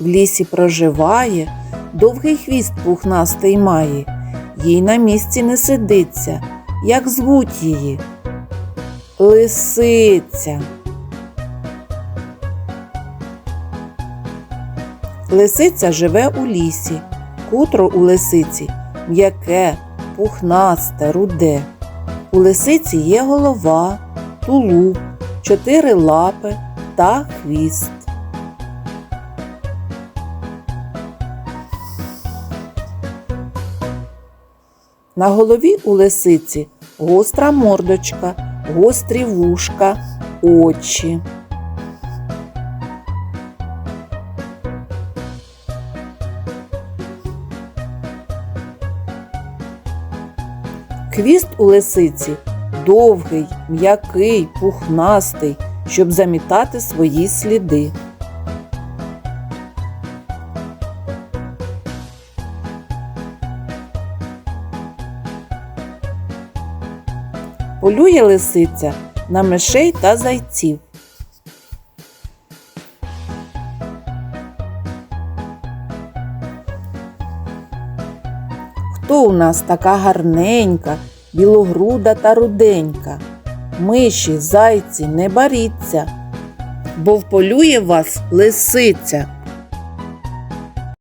в лісі проживає, довгий хвіст пухнастий має, їй на місці не сидиться. Як звуть її? Лисиця. Лисиця живе у лісі. Хутро у лисиці м'яке, пухнасте, руде. У лисиці є голова, тулуб, чотири лапи та хвіст. На голові у лисиці гостра мордочка, гострі вушка, очі. Хвіст у лисиці довгий, м'який, пухнастий, щоб замітати свої сліди. Полює лисиця на мишей та зайців. Хто у нас така гарненька, білогруда та руденька? Миші, зайці, не боріться, бо вполює вас лисиця.